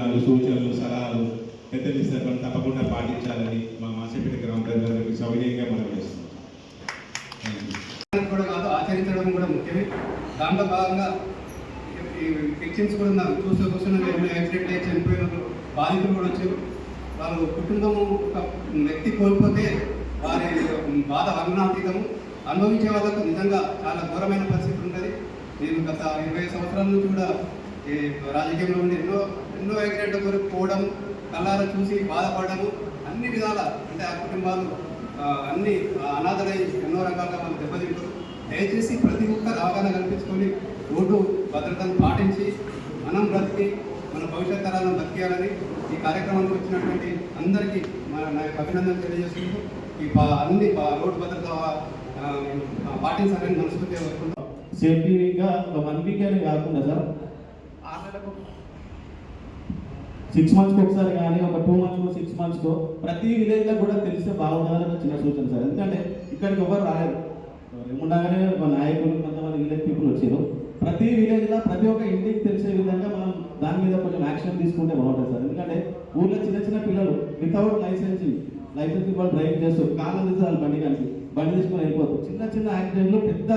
విధి సూచనలు సలహాలు పెద్దలు ఇస్తారు తప్పకుండా పాటించాలని మా మాసేపేట గ్రామ ప్రజలకు సౌకర్యంగా మనం చేస్తున్నాం. కూడా కాదు ఆచరించడం కూడా ముఖ్యమే. దాంట్లో భాగంగా ఈ ఫిక్షన్స్ కూడా నాకు చూస్తూ కూర్చున్న యాక్సిడెంట్ అయ్యి చనిపోయిన బాధితులు కూడా వచ్చారు. వాళ్ళు కుటుంబం ఒక వ్యక్తి కోల్పోతే వారి బాధ వర్ణాతీతము అనుభవించే వాళ్ళకు నిజంగా చాలా ఘోరమైన పరిస్థితి ఉంటుంది. నేను గత ఇరవై సంవత్సరాల నుంచి కూడా రాజకీయంలో ఉండి ఎన్నో ఎన్నో యాక్సిడెంట్ కొరకు పోవడం కళ్ళారా చూసి బాధపడము అన్ని విధాల అంటే ఆ కుటుంబాలు అన్ని అనాథలై ఎన్నో రకాలుగా వాళ్ళు దెబ్బతింటారు. దయచేసి ప్రతి ఒక్కరు అవగాహన కల్పించుకొని రోడ్డు భద్రతను పాటించి మనం బ్రతికి మన భవిష్యత్ తరాలను బ్రతికేయాలని ఈ కార్యక్రమానికి వచ్చినటువంటి అందరికీ మన నా యొక్క అభినందన తెలియజేసుకుంటూ ఈ అన్ని రోడ్డు భద్రత పాటించాలని మనస్ఫూర్తిగా కోరుకుంటున్నాను సేఫ్టీగా ఒక వన్ వీక్ అని కాకుండా సార్ ఆరు సిక్స్ మంత్స్కి ఒకసారి కానీ ఒక టూ మంత్స్కో సిక్స్ మంత్స్కో ప్రతి విలేజ్లో కూడా తెలిస్తే బాగుంటుందని చిన్న సూచన సార్. ఎందుకంటే ఇక్కడికి ఎవరు రాలేదు ఏముండగానే మా నాయకులు కొంతమంది విలేజ్ పీపుల్ వచ్చారు. ప్రతి విలేజ్లో ప్రతి ఒక్క ఇంటికి తెలిసే విధంగా మనం దాని మీద కొంచెం యాక్షన్ తీసుకుంటే బాగుంటుంది సార్. ఎందుకంటే ఊర్లో చిన్న చిన్న పిల్లలు వితౌట్ లైసెన్స్ లైసెన్స్ వాళ్ళు డ్రైవింగ్ చేస్తారు. కాలం తీసి వాళ్ళు బండి కలిసి బండి తీసుకొని వెళ్ళిపోతారు. చిన్న చిన్న యాక్సిడెంట్లు పెద్ద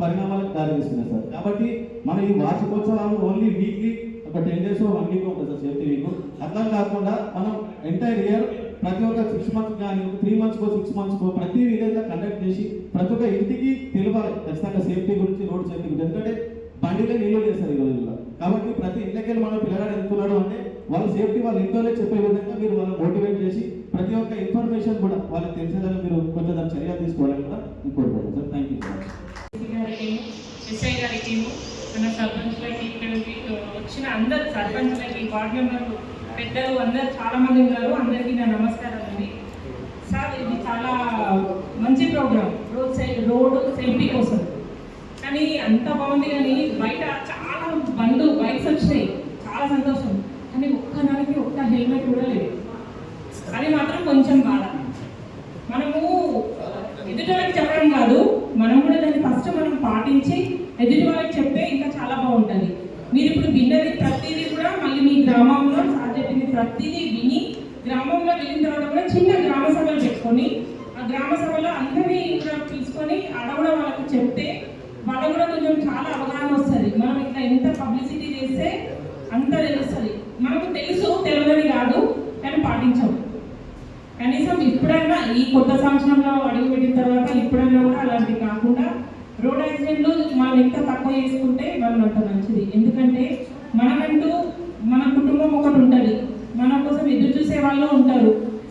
పరిణామాలకు దారితీస్తున్నాయి సార్. కాబట్టి మనం ఈ వార్షికోత్సవాలు ఓన్లీ వీక్లీ ఒక టెన్ డేస్ వన్ వీక్ ఉంటుంది సార్ సేఫ్టీ వీక్. అర్థం కాకుండా మనం ఎంటైర్ ఇయర్ ప్రతి ఒక్క సిక్స్ మంత్స్ కానీ త్రీ మంత్స్కో సిక్స్ మంత్స్కో ప్రతి విలేజ్లో కండక్ట్ చేసి ప్రతి ఒక్క ఇంటికి తెలియాలి ఖచ్చితంగా సేఫ్టీ గురించి రోడ్ సేఫ్టీ గురించి. ఎందుకంటే బండిలో నిల్వ చేస్తారు ఈ రోజుల్లో. కాబట్టి ప్రతి ఇంట్లోకి మనం పిల్లగాడు వెళ్తున్నాడు అంటే వాళ్ళ సేఫ్టీ వాళ్ళ ఇంట్లోనే చెప్పే విధంగా మీరు వాళ్ళని మోటివేట్ చేసి ప్రతి ఒక్క ఇన్ఫర్మేషన్ కూడా వాళ్ళకి తెలిసేదాన్ని మీరు కొంచెం దాని చర్య తీసుకోవాలని కూడా ఇంకోటి sir. Thank you sir SP గారి టీము మన సర్పంచ్లకి ఇక్కడికి వచ్చిన అందరు సర్పంచ్లకి వార్డ్ మెంబర్లు పెద్దలు అందరు చాలా మంది ఉన్నారు. అందరికీ నా నమస్కారం అండి. సార్ ఇది చాలా మంచి programme road side road safety కోసం. కానీ అంత బాగుంది కానీ బయట చాలా బండ్లు బైక్స్ వచ్చినాయి చాలా సంతోషం. కానీ ఒక్క నెలకి ఒక్క హెల్మెట్ కూడా లేదు. అది మాత్రం కొంచెం బాధ మనము ఎదుటి వాళ్ళకి చెప్పడం కాదు మనం కూడా దాన్ని ఫస్ట్ మనం పాటించి ఎదుటి వాళ్ళకి చెప్తే ఇంకా చాలా బాగుంటుంది మీరు ఇప్పుడు విన్నది ప్రతిదీ కూడా మళ్ళీ మీ గ్రామంలో సార్ చెప్పింది ప్రతిదీ విని గ్రామంలో వెళ్ళిన తర్వాత కూడా చిన్న గ్రామ సభలు పెట్టుకొని ఆ గ్రామ సభలో అందరినీ కూడా తీసుకొని ఆడ కూడా వాళ్ళకి చెప్తే వాళ్ళకు కూడా కొంచెం చాలా అవగాహన వస్తుంది. మనం ఇట్లా ఎంత పబ్లిసిటీ చేస్తే అంత తెలుస్తుంది. మనకు తెలుసు తెలియదని కాదు కానీ పాటించము కనీసం ఇప్పుడన్నా ఈ కొత్త సంవత్సరంలో అడుగు పెట్టిన తర్వాత ఇప్పుడన్నా కూడా అలాంటివి కాకుండా రోడ్ యాక్సిడెంట్లు మనం ఎంత తక్కువ చేసుకుంటే మనం అంత మంచిది ఎందుకంటే మనకంటూ మన కుటుంబం ఒకటి ఉంటుంది మన కోసం ఎదురు చూసే వాళ్ళు ఉంటారు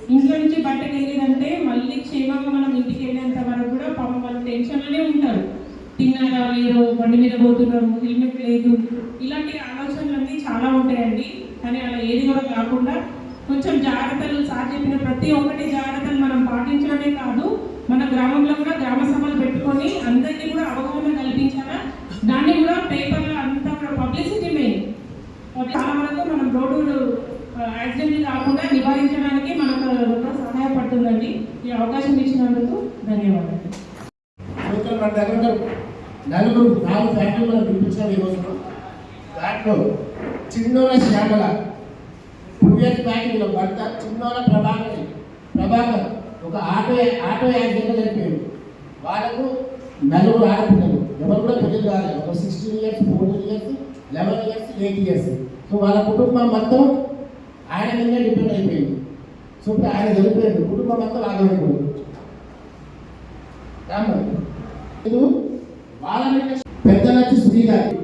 ఇంట్లో నుంచి బయటకు వెళ్ళేదంటే మళ్ళీ క్షేమంగా మనం ఇంటికి వెళ్ళేంత వరకు కూడా పాపం వాళ్ళు టెన్షన్లోనే ఉంటారు తిన్నారా లేరు బండి మీద హెల్మెట్ లేదు. ఇలాంటి ఆలోచనలన్నీ చాలా ఉంటాయండి. కానీ అలా ఏది కూడా కాకుండా కొంచెం జాగ్రత్తలు సార్ చెప్పిన ప్రతి ఒక్కటి జాగ్రత్తలు మనం పాటించడమే కాదు మన గ్రామంలో కూడా గ్రామ సభలు పెట్టుకొని అందరికీ కూడా అవగాహన కల్పించాలా? దాన్ని కూడా పేపర్లో అంతా కూడా పబ్లిసిటీ మెయిన్. చాలా వరకు మనం రోడ్డు యాక్సిడెంట్ కాకుండా నివారించడానికి మనకు కూడా సహాయపడుతుందండి. ఈ అవకాశం ఇచ్చినందుకు ధన్యవాదాలు. నలుగురు నాలుగు ఫ్యాక్టరీలు మనం పిలిపించాం ఈ రోజున. దాంట్లో చిన్నోల శ్యామల టూ ఇయర్స్ భర్త చిన్నోల ప్రభాకర్ ప్రభాకర్ ఒక ఆటో ఆటో యాక్సిడెంట్ చనిపోయారు వాళ్ళకు నలుగురు ఆడపిల్లలు ఎవరు కూడా పెళ్ళి కాలేదు ఒక sixteen years fourteen years eleven years eight years. So వాళ్ళ కుటుంబం మొత్తం ఆయన మీదే డిపెండ్ అయిపోయింది. సో ఇప్పుడు ఆయన చనిపోయాడు. కుటుంబం మొత్తం ఆగమైపోయింది. ఇది పెద్దలచ్చి శ్రీ గారి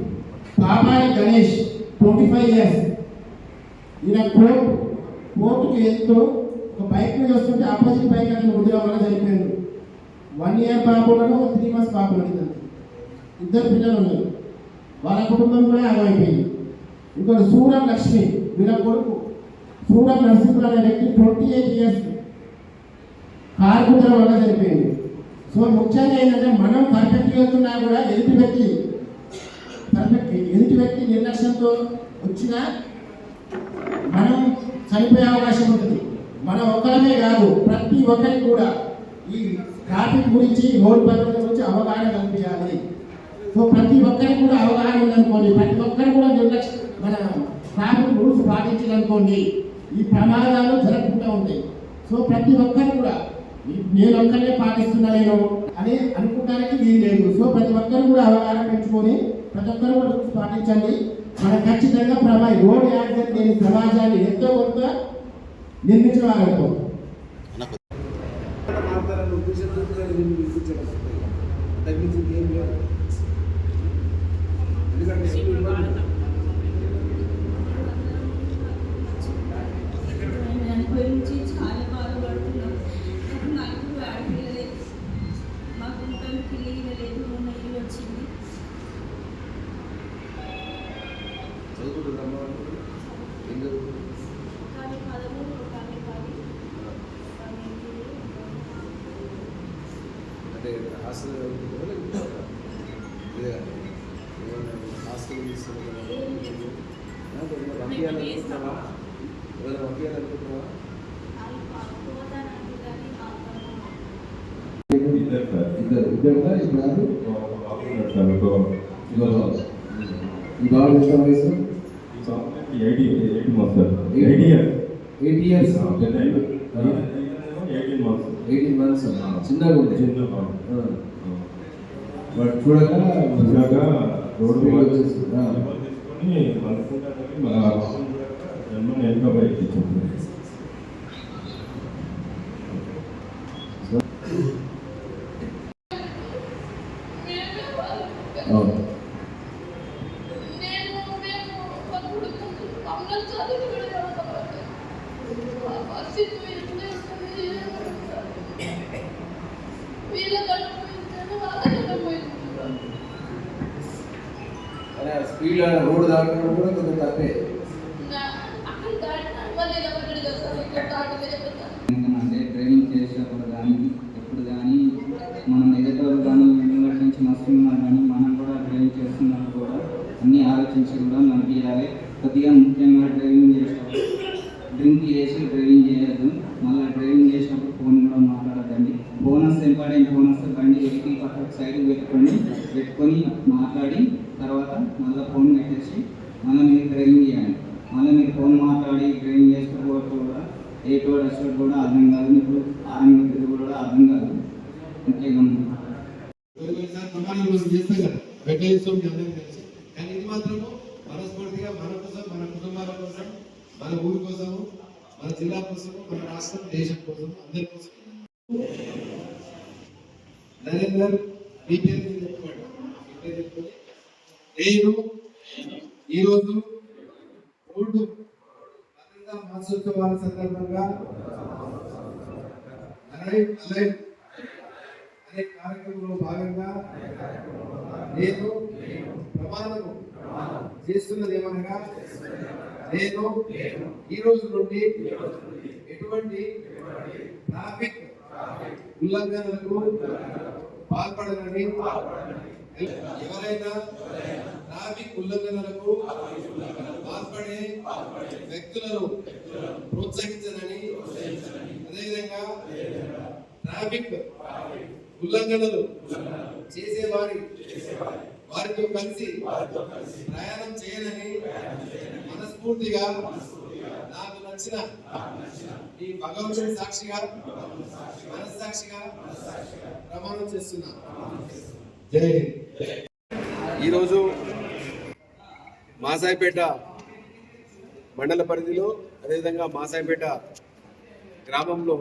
పాపాయి గణేష్ ట్వంటీ ఫైవ్ ఇయర్స్ ఈయన కోర్టు కోర్టుకి వెళ్తూ ఒక బైక్ మీద వస్తుంటే ఆపోజిట్ బైక్ అతను వదిలే వల్ల చనిపోయాడు వన్ ఇయర్ పాపులను త్రీ మంత్స్ పాపులు ఇద్దరు. ఇద్దరు పిల్లలు ఉన్నారు. వాళ్ళ కుటుంబం కూడా ఆగమైపోయింది ఇంకోటి సూరం లక్ష్మి వీళ్ళ కొడుకు. సూరం నరసింహులు అనే వ్యక్తి ట్వంటీ ఎయిట్ ఇయర్స్ కార్మికుల వల్ల చనిపోయింది సో ముఖ్యంగా ఏంటంటే మనం పర్ఫెక్ట్ వెళ్తున్నా కూడా ఎదుటి వ్యక్తి పర్ఫెక్ట్ ఎదుటి వ్యక్తి నిర్లక్ష్యంతో వచ్చినా మనం చనిపోయే అవకాశం ఉంటుంది. మనం ఒక్కరమే కాదు ప్రతి ఒక్కరికి కూడా ఈ ట్రాఫిక్ గురించి రోడ్ భద్రత గురించి అవగాహన కల్పించాలి. సో ప్రతి ఒక్కరికి కూడా అవగాహన ఉందనుకోండి. ప్రతి ఒక్కరు కూడా నిర్లక్ష్యం మన ట్రాఫిక్ రూల్స్ పాటించాలనుకోండి. ఈ ప్రమాదాలు జరగకుండా ఉంటాయి. సో ప్రతి ఒక్కరు కూడా నేను ఒక్కనే పాటిస్తున్నా నేను అని అనుకోవడానికి వీలు లేదు. సో ప్రతి ఒక్కరు కూడా అవగాహన పెంచుకొని ప్రతి ఒక్కరు కూడా పాటించండి. మనం ఖచ్చితంగా ప్రభావి రోడ్ యాక్సిడెంట్ లేని సమాజాన్ని ఎంతో కొంత నిర్మించగలుగుతాం మాట్లాడాలని ఏం లేదు ఎందుకంటే ఎక్కువ ఇబ్బంది. దాని గురించి చాలా బాధపడుతున్నాం నాకు నలుగురు ఆడపిల్లలే మాకు ఉండడానికి ఇల్లు లేదు మొన్న ఇల్లు వచ్చింది చదువుకుంటున్నామా వాళ్ళు? ఏం చదువుకుంటున్నారు? కానీ పదమూడు ఒక ఆమె పది ఒక ఆమె ఎనిమిది, ఒక ఆమె అంటే హాస్టల్ చదువుకుంటారా లేకపోతే లేదా ఏమన్నా హాస్టల్ తీసుకుంటున్నారా? నాకు ఏమన్నా పంపించాలనుకుంటున్నావా ఏమైనా పంపించాలనుకుంటున్నావా అది పోతానంటే కానీ ఆపను. ఇద్దరు సార్ ఇద్దరు ఇద్దరు కూడా ఇప్పుడు కాదు ఒక బాబు ఉన్నాడు సార్ ఒక ఇవాళ ఈ బాబు ఎంత వయసు eighty eighty months sir eighty years eight years eighteen months eighteen months చిన్నగా ఉంది చిన్న బాబు ఆ. బట్ చూడగా వచ్చాక రోడ్డు Speed మార్చి వచ్చేసి, ఆ. తీసుకొని మనసుకుంటానికి మన జన్మని వెనుక బయట తెచ్చుకుంటుంది అవును నేను మేము ఒక కొడుకు మమ్మల్ని చదువు కూడా చదవకపోతే ఆ పరిస్థితి ఎట్లా ఉంటుంది అరే స్పీడ్ రోడ్ దాటడం కూడా కొంచెం తప్పే. అంటే డ్రైవింగ్ చేసేటప్పుడు కానీ ఎప్పుడు కానీ మనం ఎదుటోళ్ళు కానీ వెనుక నుంచి వస్తున్నారు కానీ మనం కూడా డ్రైవింగ్ చేస్తున్నప్పుడు కూడా అన్నీ ఆలోచించి కూడా మనకి ఇలాగే కొద్దిగా ముఖ్యంగా డ్రైవింగ్ చేసేటప్పుడు డ్రింక్ చేసి డ్రైవింగ్ చేయొద్దు మళ్ళీ డ్రైవింగ్ చేసేటప్పుడు ఫోన్ కూడా మాట్లాడద్దండి ఫోన్ వస్తే ఇంపార్టెంట్ ఫోన్ వస్తే బండి వెహికల్ పక్కకు పెట్టుకొని పెట్టుకొని మాట్లాడి తర్వాత మళ్ళీ ఫోన్ పెట్టేసి మళ్ళీ మీరు డ్రైవింగ్ చేయాలి. మళ్ళీ మీరు ఫోన్ మాట్లాడి డ్రైవింగ్ చేసుకోవడం కూడా ఏ టోడ్ అసలు కూడా అర్థం కాదు. మీకు ఆర్మీ కూడా అర్థం కాదు. ఇంకే కొన్నిసార్లు కానీ ఇది మాత్రము మనస్ఫూర్తిగా మన కోసం మన కుటుంబాల కోసం మన ఊరి కోసము మన జిల్లా కోసము మన రాష్ట్రం దేశం కోసం అందరి కోసం నరేందర్ డీటెయిల్స్ పేరు మీరు చెప్పుకోండి మీ చెప్పుకొని నేను ఈరోజు రోడ్డు భద్రతా మహోత్సవాల సందర్భంగా అలైవ్ అలైవ్ అనే కార్యక్రమంలో భాగంగా నేను ప్రమాణము చేస్తున్నది ఏమనగా నేను ఈ రోజు నుండి ఎటువంటి ట్రాఫిక్ ఉల్లంఘనలకు పాల్పడనని ఎవరైనా ట్రాఫిక్ ఉల్లంఘనలకు పాల్పడే వ్యక్తులను ప్రోత్సహించనని అదేవిధంగా ట్రాఫిక్ ఉల్లంఘనలు చేసేవారి వారితో కలిసి ప్రయాణం చేయాలని మనస్ఫూర్తిగా నాకు నచ్చిన? ఈ భగవంతుని సాక్షిగా మనస్సాక్షిగా ప్రమాణం చేస్తున్నా. జై ఈరోజు మాసాయిపేట మండల పరిధిలో అదేవిధంగా మాసాయిపేట గ్రామంలో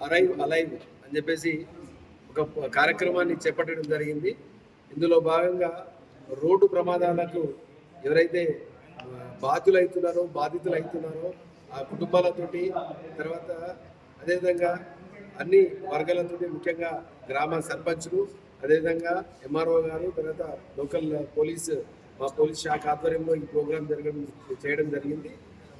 అరైవ్ అలైవ్ అని చెప్పేసి ఒక కార్యక్రమాన్ని చేపట్టడం జరిగింది. ఇందులో భాగంగా రోడ్డు ప్రమాదాలకు ఎవరైతే ఆ, బాధ్యులవుతున్నారో బాధితులు అవుతున్నారో ఆ కుటుంబాలతోటి తర్వాత అదేవిధంగా అన్ని వర్గాలతోటి ముఖ్యంగా గ్రామ సర్పంచ్లు అదేవిధంగా ఎంఆర్ఓ గారు తర్వాత లోకల్ పోలీస్ మా పోలీస్ శాఖ ఆధ్వర్యంలో ఈ ప్రోగ్రాం జరగడం చేయడం జరిగింది.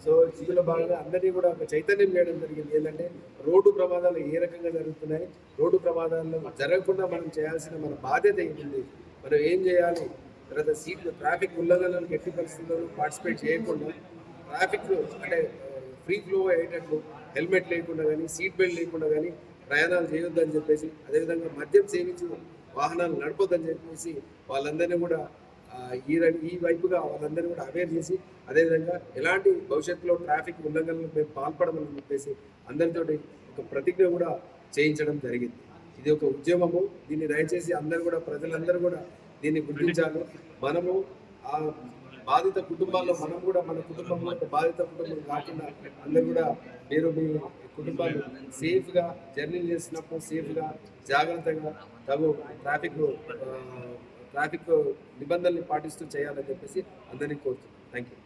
సో ఇందులో భాగంగా అందరినీ కూడా ఒక చైతన్యం చేయడం జరిగింది. ఏంటంటే రోడ్డు ప్రమాదాలు ఏ రకంగా జరుగుతున్నాయి రోడ్డు ప్రమాదాలు జరగకుండా మనం చేయాల్సిన మన బాధ్యత ఏంటి మనం ఏం చేయాలి తర్వాత సీట్లు ట్రాఫిక్ ఉల్లంఘనలను ఎట్టి పరిస్థితుల్లో పార్టిసిపేట్ చేయకుండా ట్రాఫిక్ అంటే ఫ్రీ ఫ్లో అయ్యేటట్లు హెల్మెట్ లేకుండా కానీ సీట్ బెల్ట్ లేకుండా కానీ ప్రయాణాలు చేయొద్దని చెప్పేసి అదేవిధంగా మద్యం సేవించి వాహనాలు నడపొద్దని చెప్పేసి వాళ్ళందరినీ కూడా ఈ ఈ వైపుగా వాళ్ళందరినీ కూడా అవేర్ చేసి అదేవిధంగా ఎలాంటి భవిష్యత్తులో ట్రాఫిక్ ఉల్లంఘనలకు మేము పాల్పడమని చెప్పేసి అందరితోటి ఒక ప్రతిజ్ఞ కూడా చేయించడం జరిగింది. ఇది ఒక ఉద్యమము. దీన్ని దయచేసి అందరూ కూడా ప్రజలందరూ కూడా దీన్ని గుర్తించాలి. మనము ఆ బాధిత కుటుంబాల్లో మనం కూడా మన కుటుంబంలో బాధిత కుటుంబం కాకుండా అందరూ కూడా మీరు మీ కుటుంబాలు సేఫ్గా జర్నీ చేసినప్పుడు సేఫ్గా జాగ్రత్తగా తగు ట్రాఫిక్ ట్రాఫిక్ నిబంధనలు పాటిస్తూ చేయాలని చెప్పేసి అందరినీ కోరుతున్నాను థ్యాంక్ యూ